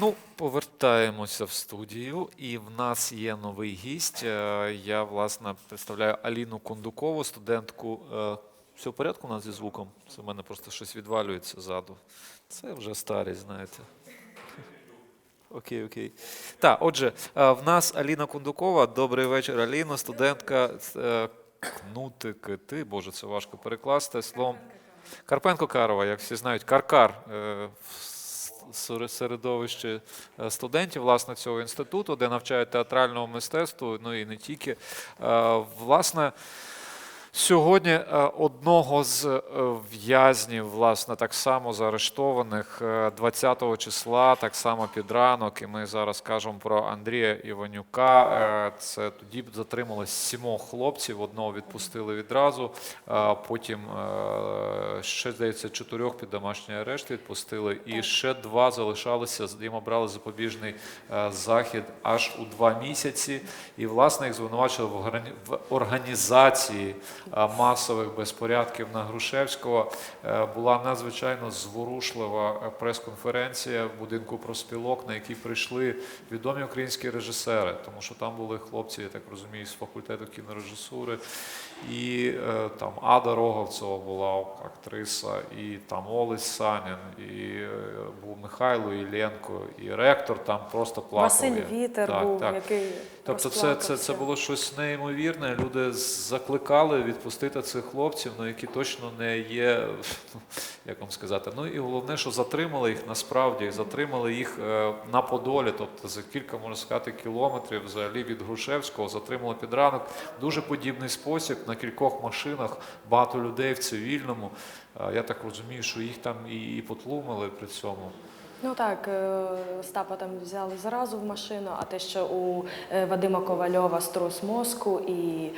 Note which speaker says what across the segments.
Speaker 1: Ну, повертаємося в студію, і в нас є новий гість. Е, Я, власне, представляю Аліну Кондукову, студентку. Е, Все в порядку у нас зі звуком? Це в мене просто щось відвалюється ззаду. Це вже старість, знаєте. Окей, окей. Так, отже, е, в нас Аліна Кондукова. Добрий вечір, Аліна, студентка е, КНУТИ, КТ, боже, це важко перекласти словом. Карпенко Карова, як всі знають, Каркар е, в с- середовищі е, студентів власне цього інституту, де навчають театральному мистецтву, ну і не тільки. Е, Власне, Сьогодні е, одного з е, в'язнів, власне, так само заарештованих е, 20 числа, так само під ранок, і ми зараз кажемо про Андрія Іванюка. Е, Це тоді затримали сімох хлопців, одного відпустили відразу, потім е, ще здається чотирьох під домашній арешт відпустили, і ще два залишалися. Їм обрали запобіжний е, захід аж у два місяці. І власне їх звинувачили в органі- в організації е, масових безпорядків на Грушевського. Е, Була надзвичайно зворушлива е, прес-конференція в будинку проспілок, на якій прийшли відомі українські режисери, тому що там були хлопці, я так розумію, з факультету кінорежисури, і е, там Ада Роговцева була актриса, і там Олесь Санін, і е, був Михайло Ілленко, і ректор там просто плакав.
Speaker 2: Василь Вітер
Speaker 1: Так,
Speaker 2: був,
Speaker 1: так.
Speaker 2: який
Speaker 1: Тобто це, це, це було щось неймовірне. Люди закликали відпустити цих хлопців, ну, які точно не є, як вам сказати. Ну і головне, що затримали їх насправді, затримали їх е, на Подолі, тобто за кілька, можна сказати, кілометрів взагалі від Грушевського, затримали під ранок. Дуже подібний спосіб на кількох машинах, багато людей в цивільному. Е, Я так розумію, що їх там і, потлумили при цьому.
Speaker 2: Ну так, е, Остапа там взяли зразу в машину, а те, що у Вадима Ковальова струс мозку і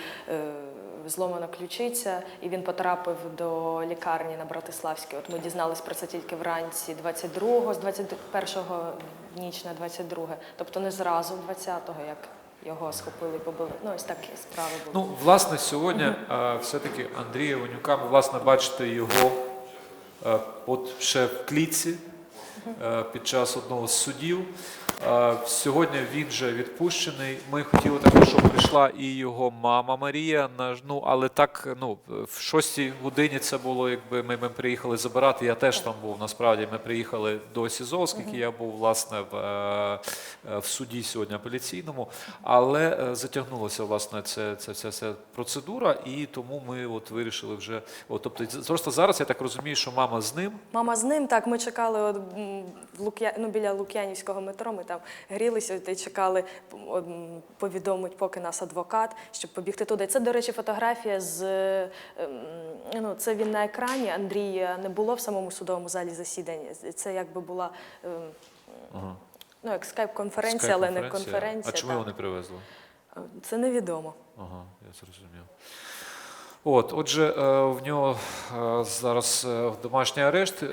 Speaker 2: зломана ключиця, і він потрапив до лікарні на Братиславській. От ми дізналися про це тільки вранці 22-го, з 21-го ніч на 22-е. Тобто не зразу 20-го, як його схопили і побили. Ну, ось такі справи були.
Speaker 1: Ну, власне, сьогодні все-таки Андрія Іванюка, ви, власне, бачите його от ще в клітці е, під час одного з судів. Е, Сьогодні він же відпущений. Ми хотіли також, щоб прийшла і його мама Марія. Ну, але так, ну, в шостій годині це було, якби ми, ми приїхали забирати. Я теж там був. Насправді ми приїхали до СІЗО, оскільки я був власне в, е, в суді сьогодні апеляційному. Але е, затягнулася власне це, це, ця вся процедура, і тому ми от вирішили вже. От, тобто, просто зараз я так розумію, що мама з ним.
Speaker 2: Мама з ним, так, ми чекали от, в Лук'я... ну, біля Лук'янівського метро, ми там грілися та й чекали, повідомить поки нас адвокат, щоб побігти туди. Це, до речі, фотографія з ем, ну, це він на екрані. Андрія не було в самому судовому залі засідання. Це якби була ем,
Speaker 1: Ага.
Speaker 2: ну, як скайп-конференція, але не
Speaker 1: Скайп-конференція. А чому його не привезли?
Speaker 2: Це невідомо.
Speaker 1: Ага, я зрозумів. От, отже, е, в нього е, зараз е, домашній арешт.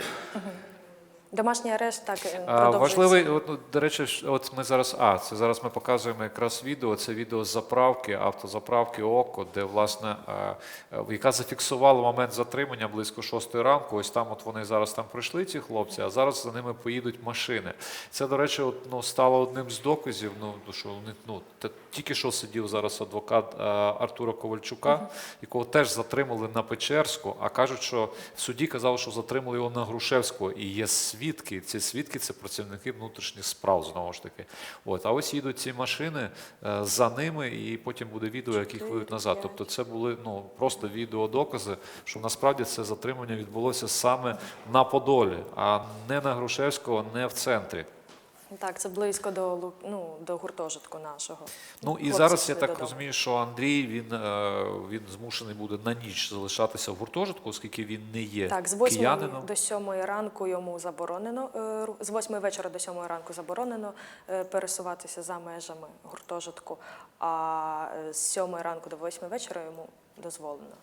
Speaker 2: Домашній арешт так е, продовжується.
Speaker 1: Важливий, от, ну, до речі, от ми зараз. А, це зараз ми показуємо якраз відео. Це відео з заправки, автозаправки ОКО, де власне е, е, яка зафіксувала момент затримання близько 6 ранку. Ось там, от вони зараз там прийшли, ці хлопці, а зараз за ними поїдуть машини. Це, до речі, от, ну, стало одним з доказів. Ну що вони ну тільки що сидів зараз адвокат Артура Ковальчука, якого теж затримали на Печерську. А кажуть, що в суді казали, що затримали його на Грушевського, і є свідки. Ці свідки це працівники внутрішніх справ знову ж таки. От, а ось їдуть ці машини е, за ними, і потім буде відео, як їх ведуть назад. Тобто, це були ну просто відеодокази, що насправді це затримання відбулося саме на Подолі, а не на Грушевського, не в центрі.
Speaker 2: Так, це близько до, ну, до гуртожитку нашого.
Speaker 1: Ну і
Speaker 2: Хлопці
Speaker 1: зараз я так
Speaker 2: додому.
Speaker 1: розумію, що Андрій він, е, він змушений буде на ніч залишатися в гуртожитку, оскільки він не є
Speaker 2: Так, з 8
Speaker 1: киянином.
Speaker 2: до 7 ранку йому заборонено, е, з 8 вечора до 7 ранку заборонено е, пересуватися за межами гуртожитку, а з 7 ранку до 8 вечора йому дозволено.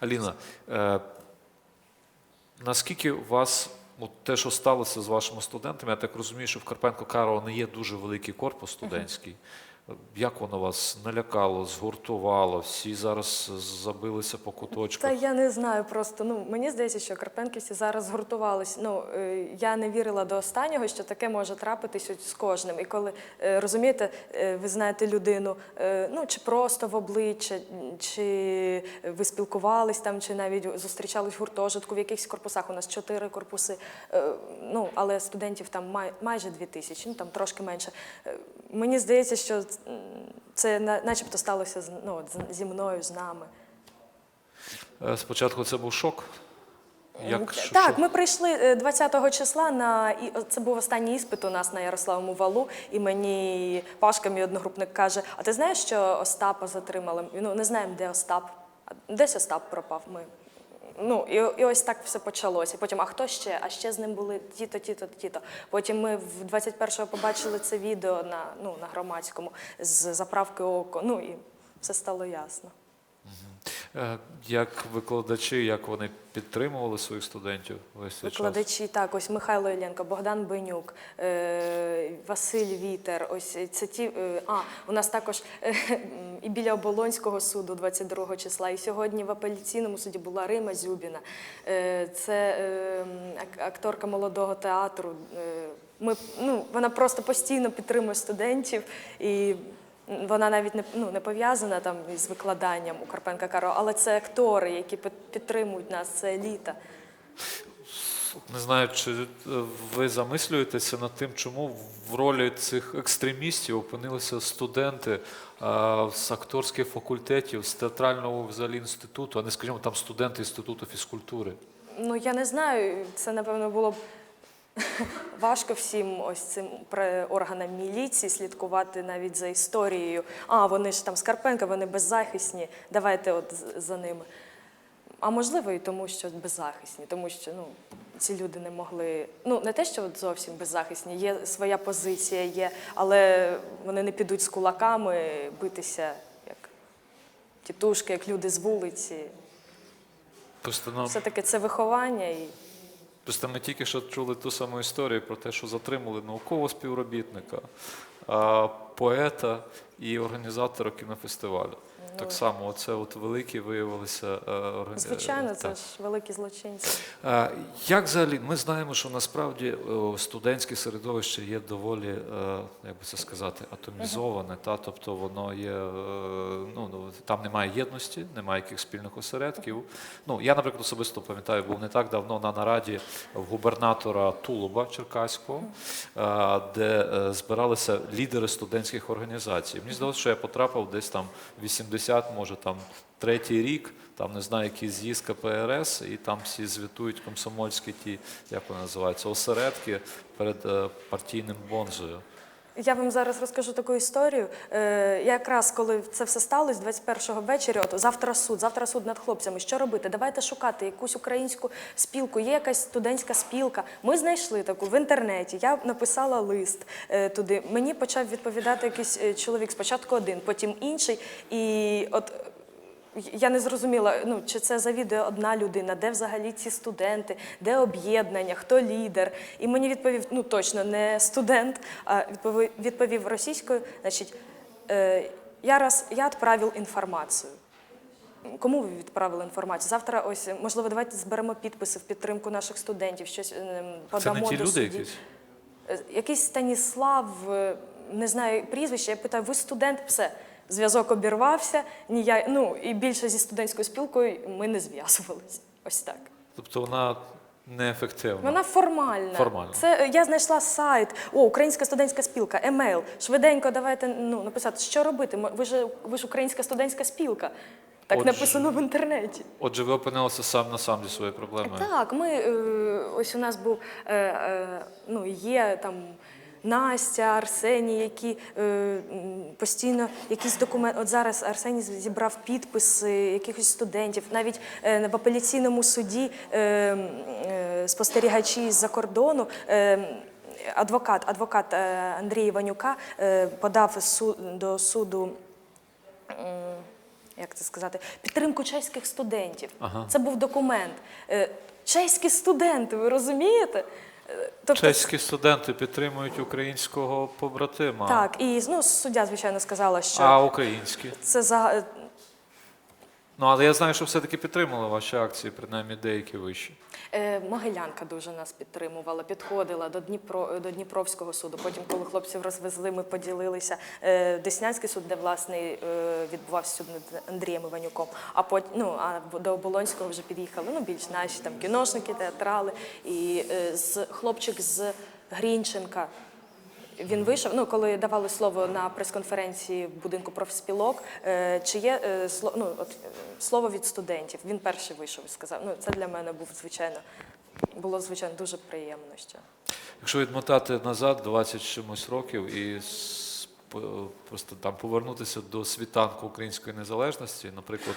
Speaker 1: Аліна, е, наскільки вас от те, що сталося з вашими студентами, я так розумію, що в Карпенко Карова не є дуже великий корпус студентський. Як воно вас налякало, згуртувало? Всі зараз забилися по
Speaker 2: Та я не знаю просто. Ну мені здається, що карпенківці зараз згуртувались. Ну е, я не вірила до останнього, що таке може трапитись з кожним. І коли е, розумієте, е, ви знаєте людину, ну чи просто в обличчя, чи ви спілкувались там, чи навіть зустрічались в гуртожитку в якихось корпусах. У нас чотири корпуси. Ну але студентів там май, майже дві тисячі, ну там трошки менше. Мені здається, що це начебто сталося ну, зі мною, з нами.
Speaker 1: Е, Спочатку це був шок. Як,
Speaker 2: так, ми прийшли е, 20-го числа на і це був останній іспит у нас на Ярославому валу, і мені Пашка, мій одногрупник, каже: А ти знаєш, що Остапа затримали? Ну не знаємо, де Остап. Десь Остап пропав. Ми. Ну і, і ось так все почалося. Потім, а хто ще? А ще з ним були тіто, тіто, тіто. Потім ми в 21-го побачили це відео на, ну, на громадському з заправки око. Ну і все стало ясно.
Speaker 1: Е, Як викладачі, як вони підтримували своїх студентів весь цей?
Speaker 2: Викладачі так, ось Михайло Іллєнко, Богдан Бенюк, е, Василь Вітер. Ось це ті. е, а у нас також і біля Оболонського суду, 22 числа. І сьогодні в апеляційному суді була Рима Зюбіна. Це акторка молодого театру. Ми ну вона просто постійно підтримує студентів і. Вона навіть не ну не пов'язана там із викладанням у Карпенка Каро, але це актори, які під- підтримують нас. Це еліта.
Speaker 1: Не знаю, чи е, ви замислюєтеся над тим, чому в ролі цих екстремістів опинилися студенти е, з акторських факультетів, з театрального взагалі інституту, а не, скажімо, там студенти інституту фізкультури.
Speaker 2: Ну я не знаю, це напевно було б важко всім ось цим органам міліції слідкувати навіть за історією. А вони ж там Скарпенка, вони беззахисні. Давайте от за ними. А можливо, і тому, що беззахисні, тому що ну ці люди не могли. Ну не те, що от зовсім беззахисні, є своя позиція, є, але вони не підуть з кулаками битися як тітушки, як люди з вулиці.
Speaker 1: Просто, ну,
Speaker 2: Все-таки це виховання і.
Speaker 1: Просто ми тільки що чули ту саму історію про те, що затримали наукового співробітника, поета і організатора кінофестивалю. Так само, оце от великі виявилися е, органі-
Speaker 2: Звичайно, це ж великі злочинці.
Speaker 1: Е, Як взагалі ми знаємо, що насправді е, студентське середовище є доволі, як би це сказати, атомізоване, та тобто воно є ну ну, там немає єдності, немає яких спільних осередків. Ну я, наприклад, особисто пам'ятаю, був не так давно на нараді в губернатора Тулуба Черкаського, де збиралися лідери студентських організацій. Мені здалося, що я потрапив десь там 80, може там третій рік, там не знаю, який з'їзд КПРС, і там всі звітують комсомольські ті, як вони називаються, осередки перед е, партійним бонзою.
Speaker 2: Я вам зараз розкажу таку історію. Е, якраз коли це все сталося, 21-го вечора, от завтра суд, завтра суд над хлопцями. Що робити? Давайте шукати якусь українську спілку. Є якась студентська спілка. Ми знайшли таку в інтернеті. Я написала лист е, туди. Мені почав відповідати якийсь е, чоловік. Спочатку один, потім інший. І от я не зрозуміла, ну чи це завідує одна людина, де взагалі ці студенти, де об'єднання, хто лідер. І мені відповів, ну точно не студент, а відповів, відповів російською. Значить, е, я раз я відправив інформацію. Кому ви відправили інформацію? Завтра, ось можливо, давайте зберемо підписи в підтримку наших студентів. Щось ем,
Speaker 1: Це
Speaker 2: подамо
Speaker 1: не ті
Speaker 2: до
Speaker 1: люди
Speaker 2: судді.
Speaker 1: якісь?
Speaker 2: Е, Якийсь Станіслав, е, не знаю прізвище. Я питаю, ви студент? Все. Зв'язок обірвався. Ні, я, ну і більше зі студентською спілкою ми не зв'язувалися. Ось так.
Speaker 1: Тобто вона неефективна.
Speaker 2: Вона формальна.
Speaker 1: Формальна.
Speaker 2: Це е, я знайшла сайт. О, Українська студентська спілка, емейл. Швиденько давайте ну, написати, що робити. Ви ж ви ж українська студентська спілка. Так
Speaker 1: Отже.
Speaker 2: написано в інтернеті.
Speaker 1: Отже, ви опинилися сам на сам зі своєю проблемою.
Speaker 2: Так, ми е, ось у нас був е, ну є там. Настя, Арсеній, які е, постійно якісь документи. От зараз Арсеній зібрав підписи якихось студентів. Навіть е, в апеляційному суді е, е, спостерігачі з-за кордону. Е, Адвокат, адвокат е, Андрій Іванюка е, подав до суду як це сказати, підтримку чеських студентів.
Speaker 1: Ага.
Speaker 2: Це був документ. Е, Чеські студенти, ви розумієте? Тобто,
Speaker 1: Чеські студенти підтримують українського побратима.
Speaker 2: так, і ну, суддя, звичайно, сказала, що
Speaker 1: А українські?
Speaker 2: це за
Speaker 1: Ну, але я знаю, що все-таки підтримали ваші акції, принаймні деякі вищі.
Speaker 2: Е, Могилянка дуже нас підтримувала, підходила до Дніпро до Дніпровського суду. Потім, коли хлопців розвезли, ми поділилися. Е, Деснянський суд, де власне е, відбувався суд над Андрієм Іванюком. А потім ну а до Оболонського вже під'їхали. Ну більш наші там кіношники, театрали і е, з хлопчик з Грінченка. Він вийшов. Ну, коли давали слово на прес-конференції в будинку профспілок, е, чи є е, ну, от, е, слово від студентів. Він перший вийшов і сказав. Ну, це для мене був звичайно було звичайно дуже приємно. Що
Speaker 1: Якщо відмотати назад 20 з чимось років і просто там повернутися до світанку української незалежності, наприклад,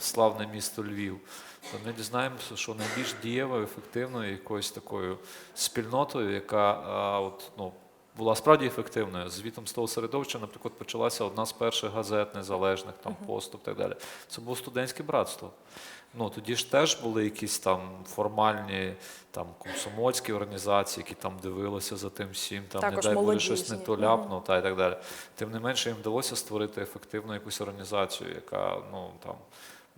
Speaker 1: славне місто Львів, то ми дізнаємося, що найбільш дієвою, ефективною якоюсь такою спільнотою, яка от, ну, була справді ефективною. Звітом з того середовища, наприклад, почалася одна з перших газет незалежних, там поступ і так далі. Це було студентське братство. Ну тоді ж теж були якісь там формальні там комсомольські організації, які там дивилися за тим всім, там
Speaker 2: Також
Speaker 1: не дай буде щось не то ляпнув, та і так далі. Тим не менше, їм вдалося створити ефективну якусь організацію, яка ну там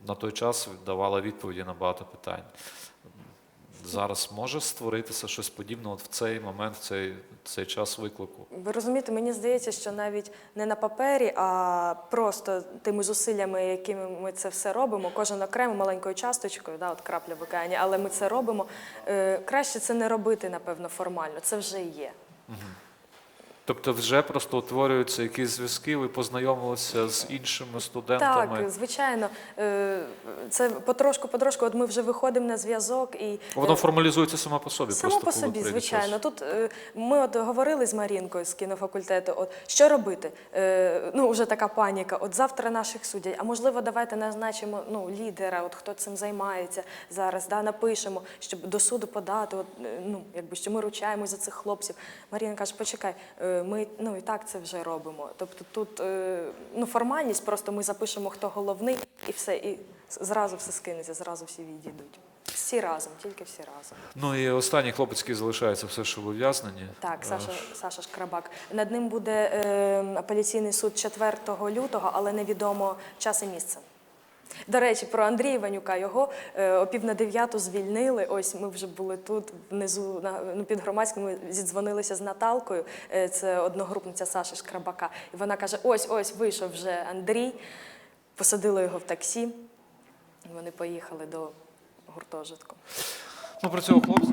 Speaker 1: на той час давала відповіді на багато питань. Зараз може створитися щось подібне от в цей момент, в цей, цей час виклику.
Speaker 2: ви розумієте, мені здається, що навіть не на папері, а просто тими зусиллями, якими ми це все робимо, кожен окремо маленькою часточкою, да, от крапля в океані, але ми це робимо. Е, краще це не робити, напевно, формально. Це вже є.
Speaker 1: Тобто, вже просто утворюються якісь зв'язки, ви познайомилися з іншими студентами.
Speaker 2: Так, звичайно, Е, це потрошку, потрошку. От ми вже виходимо на зв'язок і
Speaker 1: Воно
Speaker 2: е,
Speaker 1: формалізується само по собі.
Speaker 2: Само
Speaker 1: просто
Speaker 2: по собі, звичайно. Тут е, ми от говорили з Марінкою з кінофакультету. От що робити? Ну вже така паніка. От завтра наших судять. А можливо, давайте назначимо ну лідера, от хто цим займається зараз. Да, напишемо, щоб до суду подати. От ну якби що ми ручаємось за цих хлопців. Маріна каже: почекай, ми ну і так це вже робимо. Тобто тут е, ну формальність, просто ми запишемо, хто головний, і все, і зразу все скинеться, зразу всі відійдуть. Всі разом, тільки всі разом.
Speaker 1: Ну і останній хлопець, який залишається все, що в ув'язненні.
Speaker 2: Так,
Speaker 1: Е,
Speaker 2: Саша, Саша Шкрабак. Над ним буде е, апеляційний суд 4 лютого, але невідомо час і місце. До речі, про Андрія Іванюка його е, о пів на дев'яту звільнили. Ось ми вже були тут внизу на ну, під громадським. Ми зідзвонилися з Наталкою. е, Це одногрупниця Саші Шкрабака. І вона каже: ось ось вийшов вже Андрій. Посадили його в таксі. І вони поїхали до гуртожитку.
Speaker 1: Ну про цього хлопця.